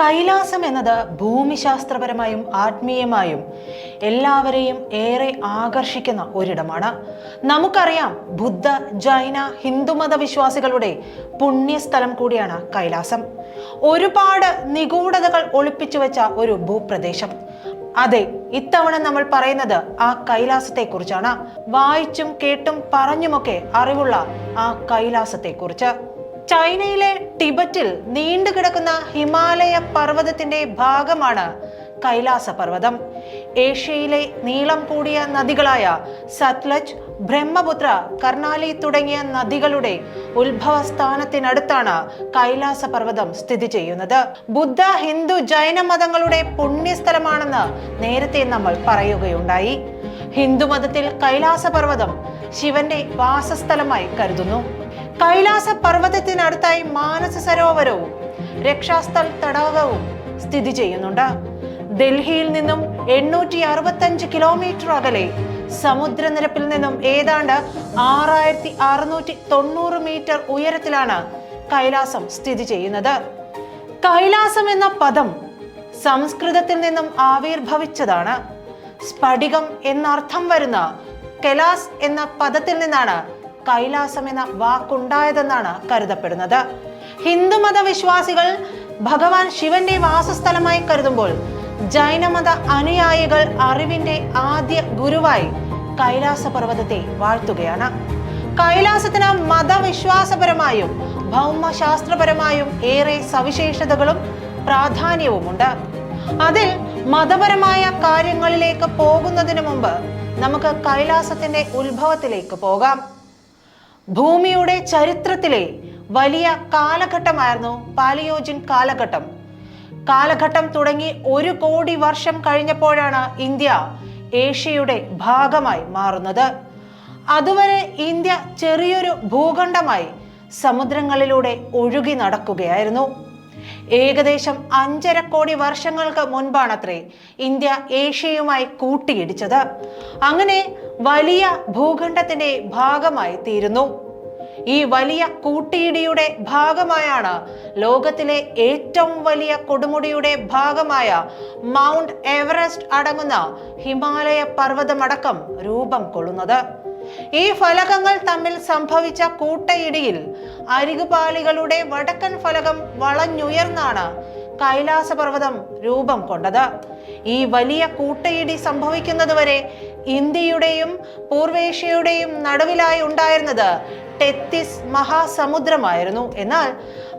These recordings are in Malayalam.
കൈലാസം എന്നത് ഭൂമിശാസ്ത്രപരമായും ആത്മീയമായും എല്ലാവരെയും ഏറെ ആകർഷിക്കുന്ന ഒരിടമാണ്. നമുക്കറിയാം ബുദ്ധ ജൈന ഹിന്ദുമത വിശ്വാസികളുടെ പുണ്യസ്ഥലം കൂടിയാണ് കൈലാസം. ഒരുപാട് നിഗൂഢതകൾ ഒളിപ്പിച്ചു വെച്ച ഒരു ഭൂപ്രദേശം. അതെ ഇത്തവണ നമ്മൾ പറയുന്നത് ആ കൈലാസത്തെ കുറിച്ചാണ് വായിച്ചും കേട്ടും പറഞ്ഞുമൊക്കെ അറിവുള്ള ആ കൈലാസത്തെ കുറിച്ച് ചൈനയിലെ ടിബറ്റിൽ നീണ്ടുകിടക്കുന്ന ഹിമാലയ പർവതത്തിന്റെ ഭാഗമാണ് കൈലാസ പർവതം. ഏഷ്യയിലെ നീളം കൂടിയ നദികളായ സത്ലജ് ബ്രഹ്മപുത്ര കർണാലി തുടങ്ങിയ നദികളുടെ ഉത്ഭവസ്ഥാനത്തിനടുത്താണ് കൈലാസ പർവതം സ്ഥിതി ചെയ്യുന്നത്. ബുദ്ധ ഹിന്ദു ജൈന മതങ്ങളുടെ പുണ്യസ്ഥലമാണെന്ന് നേരത്തെ നമ്മൾ പറയുകയുണ്ടായി. ഹിന്ദുമതത്തിൽ കൈലാസ പർവതം ശിവന്റെ വാസസ്ഥലമായി കരുതുന്നു. കൈലാസ പർവതത്തിനടുത്തായി മാനസ സരോവരവും രക്ഷാസ്ഥൽ തടാകവും സ്ഥിതി ചെയ്യുന്നുണ്ട്. ഡൽഹിയിൽ നിന്നും എണ്ണൂറ്റി അറുപത്തഞ്ച് കിലോമീറ്റർ അകലെ സമുദ്രനിരപ്പിൽ നിന്നും ഏതാണ്ട് ആറായിരത്തി അറുന്നൂറ്റി തൊണ്ണൂറ് മീറ്റർ ഉയരത്തിലാണ് കൈലാസം സ്ഥിതി ചെയ്യുന്നത്. കൈലാസം എന്ന പദം സംസ്കൃതത്തിൽ നിന്നും ആവിർഭവിച്ചതാണ്. സ്ഫടികം എന്നർത്ഥം വരുന്ന കെലാസ് എന്ന പദത്തിൽ നിന്നാണ് കൈലാസം എന്ന വാക്കുണ്ടായതെന്നാണ് കരുതപ്പെടുന്നത്. ഹിന്ദുമത വിശ്വാസികൾ ഭഗവാൻ ശിവന്റെ വാസസ്ഥലമായി കരുതുമ്പോൾ ജൈനമത അനുയായികൾ അറിവിന്റെ ആദ്യ ഗുരുവായി കൈലാസ പർവതത്തെ വാഴ്ത്തുകയാണ്. കൈലാസത്തിന് മതവിശ്വാസപരമായും ഭൗമശാസ്ത്രപരമായും ഏറെ സവിശേഷതകളും പ്രാധാന്യവുമുണ്ട്. അതിൽ മതപരമായ കാര്യങ്ങളിലേക്ക് പോകുന്നതിന് മുമ്പ് നമുക്ക് കൈലാസത്തിന്റെ ഉത്ഭവത്തിലേക്ക് പോകാം. ഭൂമിയുടെ ചരിത്രത്തിലെ വലിയ കാലഘട്ടമായിരുന്നു പാലിയോജിൻ കാലഘട്ടം. കാലഘട്ടം തുടങ്ങി ഒരു കോടി വർഷം കഴിഞ്ഞപ്പോഴാണ് ഇന്ത്യ ഏഷ്യയുടെ ഭാഗമായി മാറുന്നത്. അതുവരെ ഇന്ത്യ ചെറിയൊരു ഭൂഖണ്ഡമായി സമുദ്രങ്ങളിലൂടെ ഒഴുകി നടക്കുകയായിരുന്നു. ഏകദേശം അഞ്ചര കോടി വർഷങ്ങൾക്ക് മുൻപാണത്രേ ഇന്ത്യ ഏഷ്യയുമായി കൂട്ടിയിടിച്ചത്. അങ്ങനെ വലിയ ഭൂഖണ്ഡത്തിന്റെ ഭാഗമായി തീരുന്നു. ഈ വലിയ കൂട്ടിയിടിയുടെ ഭാഗമായാണ് ലോകത്തിലെ ഏറ്റവും വലിയ കൊടുമുടിയുടെ ഭാഗമായ മൗണ്ട് എവറസ്റ്റ് അടങ്ങുന്ന ഹിമാലയ പർവതമടക്കം രൂപം കൊള്ളുന്നത്. ഈ ഫലകങ്ങൾ തമ്മിൽ സംഭവിച്ച കൂട്ടയിടിയിൽ അരികുപാളികളുടെ വടക്കൻ ഫലകം വളഞ്ഞുയർന്നാണ് കൈലാസ പർവതം രൂപം കൊണ്ടത്. ഈ വലിയ കൂട്ടയിടി സംഭവിക്കുന്നതുവരെ ഇന്ത്യയുടെയും പൂർവേഷ്യയുടെയും നടുവിലായി ഉണ്ടായിരുന്നത് ടെത്തിസ് മഹാസമുദ്രമായിരുന്നു. എന്നാൽ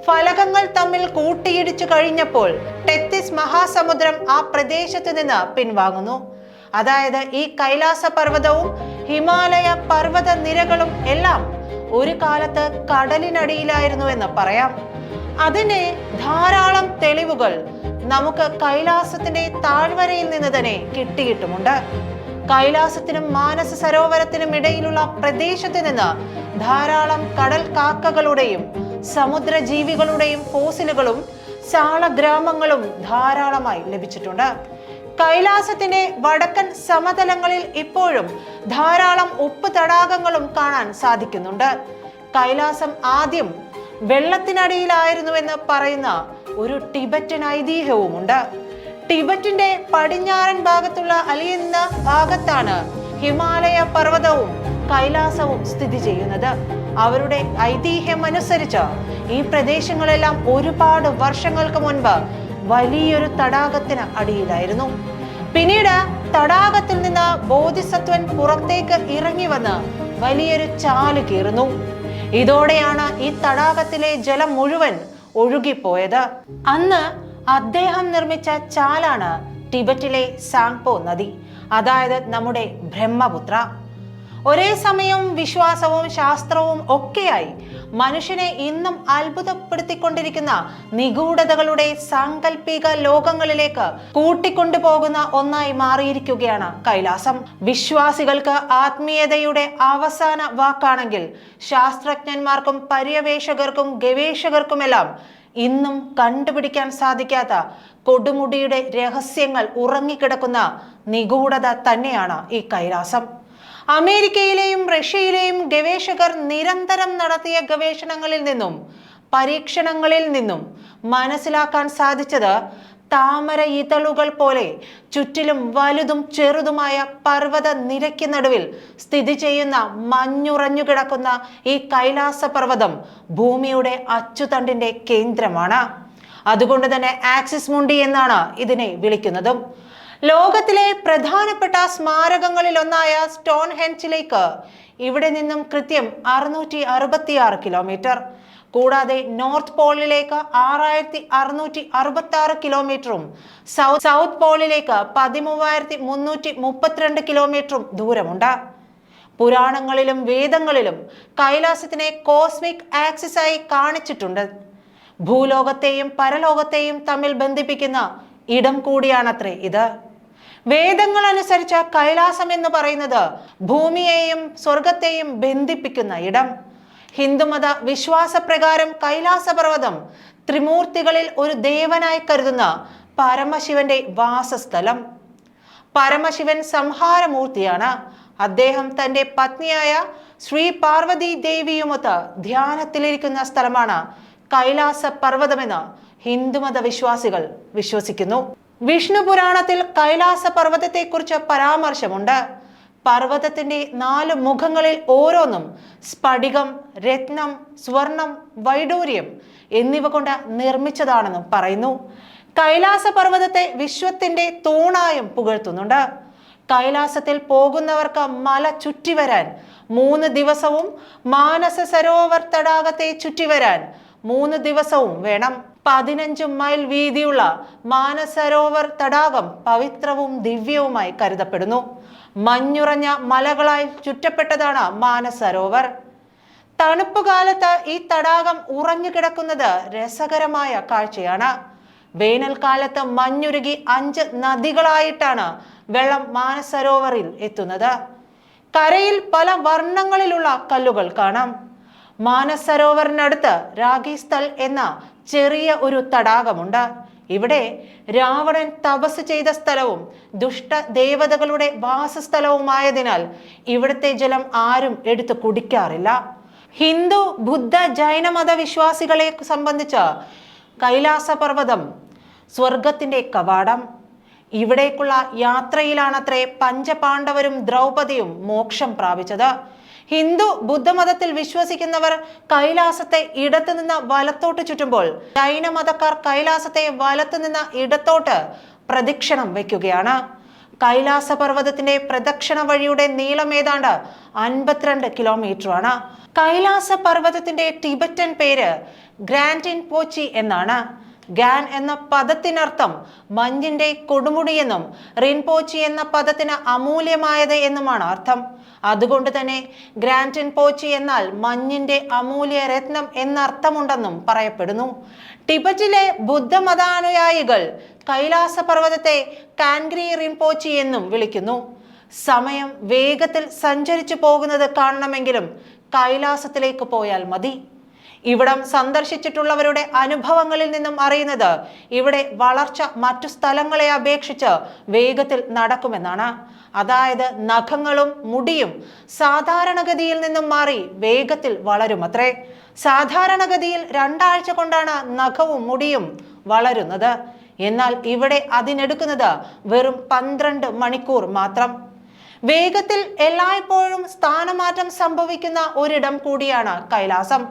ഫലകങ്ങൾ തമ്മിൽ കൂട്ടിയിടിച്ചു കഴിഞ്ഞപ്പോൾ ടെത്തിസ് മഹാസമുദ്രം ആ പ്രദേശത്ത് നിന്ന് പിൻവാങ്ങുന്നു. അതായത് ഈ കൈലാസ പർവതവും ഹിമാലയ പർവത നിരകളും എല്ലാം ഒരു കാലത്ത് കടലിനടിയിലായിരുന്നു എന്ന് പറയാം. അതിന് ധാരാളം തെളിവുകൾ നമുക്ക് കൈലാസത്തിന്റെ താഴ്വരയിൽ നിന്ന് തന്നെ കിട്ടിയിട്ടുമുണ്ട്. കൈലാസത്തിനും മാനസ സരോവരത്തിനും ഇടയിലുള്ള പ്രദേശത്ത് നിന്ന് ധാരാളം കടൽ കാക്കകളുടെയും സമുദ്ര ജീവികളുടെയും ഫോസിലുകളും ചാളഗ്രാമങ്ങളും ധാരാളമായി ലഭിച്ചിട്ടുണ്ട്. കൈലാസത്തിന്റെ വടക്കൻ സമതലങ്ങളിൽ ഇപ്പോഴും ധാരാളം ഉപ്പ് തടാകങ്ങളും കാണാൻ സാധിക്കുന്നുണ്ട്. കൈലാസം ആദ്യം വെള്ളത്തിനടിയിലായിരുന്നുവെന്ന് പറയുന്ന ഒരു ടിബറ്റൻ ഐതിഹ്യവുമുണ്ട്. ടിബറ്റിന്റെ പടിഞ്ഞാറൻ ഭാഗത്തുള്ള അലിയെന്ന ഭാഗത്താണ് ഹിമാലയ പർവതവും കൈലാസവും സ്ഥിതി ചെയ്യുന്നത്. അവരുടെ ഐതിഹ്യം അനുസരിച്ച് ഈ പ്രദേശങ്ങളെല്ലാം ഒരുപാട് വർഷങ്ങൾക്ക് മുൻപ് വലിയൊരു തടാകത്തിന് അടിയിലായിരുന്നു. പിന്നീട് തടാകത്തിൽ നിന്ന് ബോധിസത്വൻ പുറത്തേക്ക് ഇറങ്ങി വന്ന് വലിയൊരു ചാൽ കീറുന്നു. ഇതോടെയാണ് ഈ തടാകത്തിലെ ജലം മുഴുവൻ ഒഴുകിപ്പോയത്. അന്ന് അദ്ദേഹം നിർമ്മിച്ച ചാലാണ് ടിബറ്റിലെ സാങ്പോ നദി അതായത് നമ്മുടെ ബ്രഹ്മപുത്ര. ഒരേ സമയം വിശ്വാസവും ശാസ്ത്രവും ഒക്കെയായി മനുഷ്യനെ ഇന്നും അത്ഭുതപ്പെടുത്തിക്കൊണ്ടിരിക്കുന്ന നിഗൂഢതകളുടെ സാങ്കല്പിക ലോകങ്ങളിലേക്ക് കൂട്ടിക്കൊണ്ടുപോകുന്ന ഒന്നായി മാറിയിരിക്കുകയാണ് കൈലാസം. വിശ്വാസികൾക്ക് ആത്മീയതയുടെ അവസാന വാക്കാണെങ്കിൽ ശാസ്ത്രജ്ഞന്മാർക്കും പര്യവേഷകർക്കും ഗവേഷകർക്കുമെല്ലാം ഇന്നും കണ്ടുപിടിക്കാൻ സാധിക്കാത്ത കൊടുമുടിയുടെ രഹസ്യങ്ങൾ ഉറങ്ങിക്കിടക്കുന്ന നിഗൂഢത തന്നെയാണ് ഈ കൈലാസം. അമേരിക്കയിലെയും റഷ്യയിലെയും ഗവേഷകർ നിരന്തരം നടത്തിയ ഗവേഷണങ്ങളിൽ നിന്നും പരീക്ഷണങ്ങളിൽ നിന്നും മനസ്സിലാക്കാൻ സാധിച്ചത് താമര ഇതളുകൾ പോലെ ചുറ്റിലും വലുതും ചെറുതുമായ പർവത നിരയ്ക്ക് നടുവിൽ സ്ഥിതി ചെയ്യുന്ന മഞ്ഞുറഞ്ഞു കിടക്കുന്ന ഈ കൈലാസ പർവതം ഭൂമിയുടെ അച്ചുതണ്ടിന്റെ കേന്ദ്രമാണ്. അതുകൊണ്ട് തന്നെ ആക്സിസ് മുണ്ടി എന്നാണ് ഇതിനെ വിളിക്കുന്നതും. ലോകത്തിലെ പ്രധാനപ്പെട്ട സ്മാരകങ്ങളിൽ ഒന്നായ സ്റ്റോൺ ഇവിടെ നിന്നും കൃത്യം അറുന്നൂറ്റി കിലോമീറ്റർ കൂടാതെ നോർത്ത് പോളിലേക്ക് ആറായിരത്തി അറുന്നൂറ്റി അറുപത്തി ആറ് കിലോമീറ്ററും സൗത്ത് സൗത്ത് പോളിലേക്ക് പതിമൂവായിരത്തി മുന്നൂറ്റി മുപ്പത്തിരണ്ട് കിലോമീറ്ററും ദൂരമുണ്ട്. പുരാണങ്ങളിലും വേദങ്ങളിലും കൈലാസത്തിനെ കോസ്മിക് ആക്സിസ് ആയി കാണിച്ചിട്ടുണ്ട്. ഭൂലോകത്തെയും പരലോകത്തെയും തമ്മിൽ ബന്ധിപ്പിക്കുന്ന ഇടം കൂടിയാണത്രേ ഇത്. വേദങ്ങൾ അനുസരിച്ച കൈലാസം എന്ന് പറയുന്നത് ഭൂമിയെയും സ്വർഗത്തെയും ബന്ധിപ്പിക്കുന്ന ഇടം. ഹിന്ദുമത വിശ്വാസപ്രകാരം കൈലാസപർവതം ത്രിമൂർത്തികളിൽ ഒരു ദേവനായി കരുതുന്ന പരമശിവന്റെ വാസസ്ഥലം. പരമശിവൻ സംഹാരമൂർത്തിയാണ്. അദ്ദേഹം തന്റെ പത്നിയായ ശ്രീ പാർവതി ദേവിയുമൊത്ത് ധ്യാനത്തിലിരിക്കുന്ന സ്ഥലമാണ് കൈലാസ പർവതമെന്ന് ഹിന്ദുമത വിശ്വാസികൾ വിശ്വസിക്കുന്നു. വിഷ്ണു പുരാണത്തിൽ കൈലാസ പർവതത്തെക്കുറിച്ച് പരാമർശമുണ്ട്. പർവതത്തിന്റെ നാല് മുഖങ്ങളിൽ ഓരോന്നും സ്ഫടികം രത്നം സ്വർണം വൈഡൂര്യം എന്നിവ കൊണ്ട് നിർമ്മിച്ചതാണെന്നും പറയുന്നു. കൈലാസ പർവതത്തെ വിശ്വത്തിന്റെ തൂണായും പുകഴ്ത്തുന്നുണ്ട്. കൈലാസത്തിൽ പോകുന്നവർക്ക് മല ചുറ്റി വരാൻ മൂന്ന് ദിവസവും മാനസ സരോവർ തടാകത്തെ ചുറ്റിവരാൻ മൂന്ന് ദിവസവും വേണം. പതിനഞ്ച് മൈൽ വീതിയുള്ള മാനസരോവർ തടാകം പവിത്രവും ദിവ്യവുമായി കരുതപ്പെടുന്നു. മഞ്ഞുറഞ്ഞ മലകളാൽ ചുറ്റപ്പെട്ടതാണ് മാനസരോവർ. തണുപ്പ് കാലത്ത് ഈ തടാകം ഉറഞ്ഞു കിടക്കുന്നത് രസകരമായ കാഴ്ചയാണ്. വേനൽക്കാലത്ത് മഞ്ഞുരുകി അഞ്ച് നദികളായിട്ടാണ് വെള്ളം മാനസരോവറിൽ എത്തുന്നത്. കരയിൽ പല വർണങ്ങളിലുള്ള കല്ലുകൾ കാണാം. മാനസരോവറിനടുത്ത് രാഗിസ്ഥൽ എന്ന ചെറിയ ഒരു തടാകമുണ്ട്. ഇവിടെ രാവണൻ തപസ് ചെയ്ത സ്ഥലവും ദുഷ്ട ദേവതകളുടെ വാസസ്ഥലവുമായതിനാൽ ഇവിടുത്തെ ജലം ആരും എടുത്തു കുടിക്കാറില്ല. ഹിന്ദു ബുദ്ധ ജൈന മതവിശ്വാസികളെ സംബന്ധിച്ച കൈലാസ പർവതം സ്വർഗത്തിന്റെ കവാടം. ഇവിടേക്കുള്ള യാത്രയിലാണത്രേ പഞ്ചപാണ്ഡവരും ദ്രൗപദിയും മോക്ഷം പ്രാപിച്ചത്. ഹിന്ദു ബുദ്ധമതത്തിൽ വിശ്വസിക്കുന്നവർ കൈലാസത്തെ ഇടത്തു നിന്ന് വലത്തോട്ട് ചുറ്റുമ്പോൾ ജൈന മതക്കാർ കൈലാസത്തെ വലത്തു നിന്ന് ഇടത്തോട്ട് പ്രദക്ഷിണം വയ്ക്കുകയാണ്. കൈലാസ പർവതത്തിന്റെ പ്രദക്ഷിണ വഴിയുടെ നീളം ഏതാണ്ട് അൻപത്തിരണ്ട് കിലോമീറ്റർ ആണ്. കൈലാസ പർവതത്തിന്റെ ടിബറ്റൻ പേര് ഗ്രാൻഡിൻ പോച്ചി എന്നാണ്. ഗാൻ എന്ന പദത്തിനർത്ഥം മഞ്ഞിന്റെ കൊടുമുടിയെന്നും റിൻപോച്ചി എന്ന പദത്തിന് അമൂല്യമായത് എന്നുമാണ് അർത്ഥം. അതുകൊണ്ട് തന്നെ ഗ്രാൻഡിൻ പോച്ചി എന്നാൽ മഞ്ഞിന്റെ അമൂല്യ രത്നം എന്നർത്ഥമുണ്ടെന്നും പറയപ്പെടുന്നു. ടിബറ്റിലെ ബുദ്ധമതാനുയായികൾ കൈലാസ പർവതത്തെ കാൻഗ്രി റിൻപോച്ചി എന്നും വിളിക്കുന്നു. സമയം വേഗത്തിൽ സഞ്ചരിച്ചു പോകുന്നത് കാണണമെങ്കിലും കൈലാസത്തിലേക്ക് പോയാൽ മതി. ഇവിടം സന്ദർശിച്ചിട്ടുള്ളവരുടെ അനുഭവങ്ങളിൽ നിന്നും അറിയുന്നത് ഇവിടെ വളർച്ച മറ്റു സ്ഥലങ്ങളെ അപേക്ഷിച്ച് വേഗത്തിൽ നടക്കുമെന്നാണ്. അതായത് നഖങ്ങളും മുടിയും സാധാരണഗതിയിൽ നിന്നും മാറി വേഗത്തിൽ വളരുമത്രേ. സാധാരണഗതിയിൽ രണ്ടാഴ്ച കൊണ്ടാണ് നഖവും മുടിയും വളരുന്നത്. എന്നാൽ ഇവിടെ അതിനെടുക്കുന്നത് വെറും പന്ത്രണ്ട് മണിക്കൂർ മാത്രം. വേഗത്തിൽ എല്ലായ്പ്പോഴും സ്ഥാനമാറ്റം സംഭവിക്കുന്ന ഒരിടം കൂടിയാണ് കൈലാസം.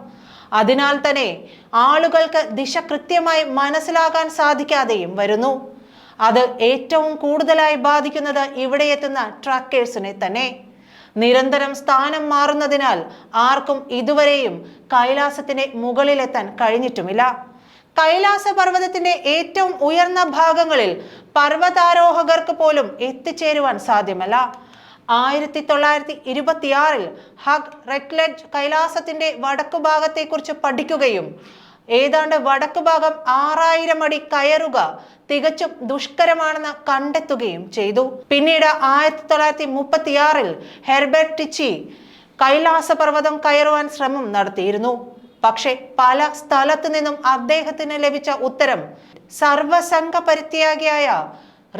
അതിനാൽ തന്നെ ആളുകൾക്ക് ദിശ കൃത്യമായി മനസ്സിലാക്കാൻ സാധിക്കാതെയും വരുന്നു. അത് ഏറ്റവും കൂടുതലായി ബാധിക്കുന്നത് ഇവിടെ എത്തുന്ന ട്രക്കേഴ്സിനെ തന്നെ. നിരന്തരം സ്ഥാനം മാറുന്നതിനാൽ ആർക്കും ഇതുവരെയും കൈലാസത്തിന്റെ മുകളിലെത്താൻ കഴിഞ്ഞിട്ടുമില്ല. കൈലാസ പർവതത്തിന്റെ ഏറ്റവും ഉയർന്ന ഭാഗങ്ങളിൽ പർവതാരോഹകർക്ക് പോലും എത്തിച്ചേരുവാൻ സാധ്യമല്ല. ആയിരത്തി തൊള്ളായിരത്തി ഇരുപത്തിയാറിൽ ഹഗ് റെക്ലഡ് കൈലാസത്തിന്റെ വടക്കു ഭാഗത്തെക്കുറിച്ച് പഠിക്കുകയും ഏതാണ്ട് വടക്കു ഭാഗം ആറായിരം അടി കയറുക തികച്ചും ദുഷ്കരമാണെന്ന് കണ്ടെത്തുകയും ചെയ്തു. പിന്നീട് ആയിരത്തി തൊള്ളായിരത്തി മുപ്പത്തിയാറിൽ ഹെർബർട്ട് ടിച്ചി കൈലാസ പർവതം കയറുവാൻ ശ്രമം നടത്തിയിരുന്നു. പക്ഷേ പല സ്ഥലത്തു നിന്നും അദ്ദേഹത്തിന് ലഭിച്ച ഉത്തരം സർവസംഘ പരിത്യാഗിയായ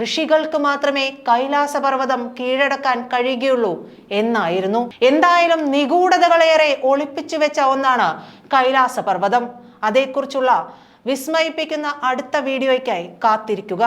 ഋഷികൾക്ക് മാത്രമേ കൈലാസ പർവതം കീഴടക്കാൻ കഴിയുകയുള്ളൂ എന്നായിരുന്നു. എന്തായാലും നിഗൂഢതകളേറെ ഒളിപ്പിച്ചു വെച്ച ഒന്നാണ് കൈലാസ പർവതം അതേക്കുറിച്ചുള്ള വിസ്മയിപ്പിക്കുന്ന അടുത്ത വീഡിയോയ്ക്കായി കാത്തിരിക്കുക.